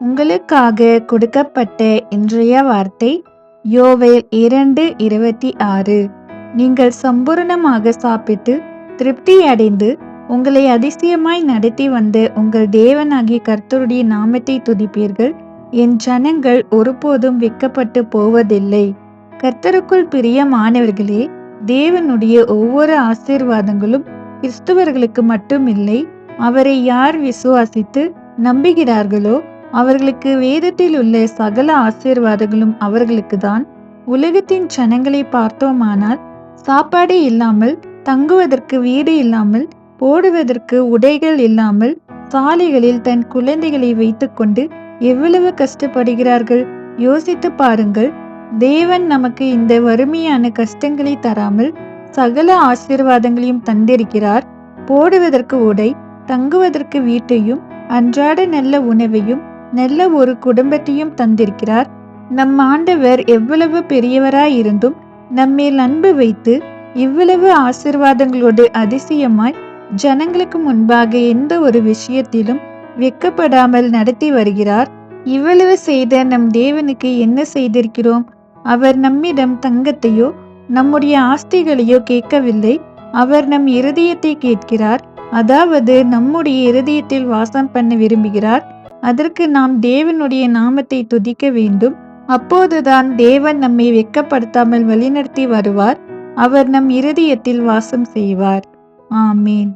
உங்களுக்காக கொடுக்கப்பட்ட இன்றைய வார்த்தை யோவேல் இரண்டு இருபத்தி ஆறு. நீங்கள் சம்பூரணமாக சாப்பிட்டு திருப்தி அடைந்து உங்களை அதிசயமாய் நடத்தி வந்த உங்கள் தேவனாகிய கர்த்தருடைய நாமத்தை துதிப்பீர்கள். என் ஜனங்கள் ஒருபோதும் விற்கப்பட்டு போவதில்லை. கர்த்தருக்குள் பிரியமானவர்களே தேவனுடைய ஒவ்வொரு ஆசீர்வாதங்களும் கிறிஸ்துவர்களுக்கு மட்டுமில்லை அவரை யார் விசுவாசித்து நம்புகிறார்களோ அவர்களுக்கு வேதத்தில் உள்ள சகல ஆசீர்வாதங்களும் அவர்களுக்கு தான் உலகத்தின் ஜனங்களை பார்த்தோமானால் சாப்பாடு இல்லாமல் தங்குவதற்கு வீடு இல்லாமல் போடுவதற்கு உடைகள் இல்லாமல் சாலைகளில் தன் குழந்தைகளை வைத்துக்கொண்டு எவ்வளவு கஷ்டப்படுகிறார்கள்? யோசித்து பாருங்கள் தேவன் நமக்கு இந்த வறுமையான கஷ்டங்களை தராமல் சகல ஆசீர்வாதங்களையும் தந்திருக்கிறார். போடுவதற்கு உடை தங்குவதற்கு வீட்டையும் அன்றாட நல்ல உணவையும் நல்ல ஒரு குடும்பத்தையும் தந்திருக்கிறார். நம் ஆண்டவர் எவ்வளவு பெரியவராயிருந்தும் நம்மேல் அன்பு வைத்து இவ்வளவு ஆசிர்வாதங்களோடு அதிசயமாய் ஜனங்களுக்கு முன்பாக எந்த ஒரு விஷயத்திலும் வெக்கப்படாமல் நடத்தி வருகிறார். இவ்வளவு செய்த நம் தேவனுக்கு என்ன செய்திருக்கிறோம்? அவர் நம்மிடம் தங்கத்தையோ நம்முடைய ஆஸ்திகளையோ கேட்கவில்லை. அவர் நம் இருதயத்தை கேட்கிறார். அதாவது நம்முடைய இருதயத்தில் வாசம் பண்ண விரும்புகிறார். அதற்கு நாம் தேவனுடைய நாமத்தை துதிக்க வேண்டும். அப்போதுதான் தேவன் நம்மை வெட்கப்படுத்தாமல் வழிநடத்தி வருவார். அவர் நம் இருதயத்தில் வாசம் செய்வார். ஆமேன்.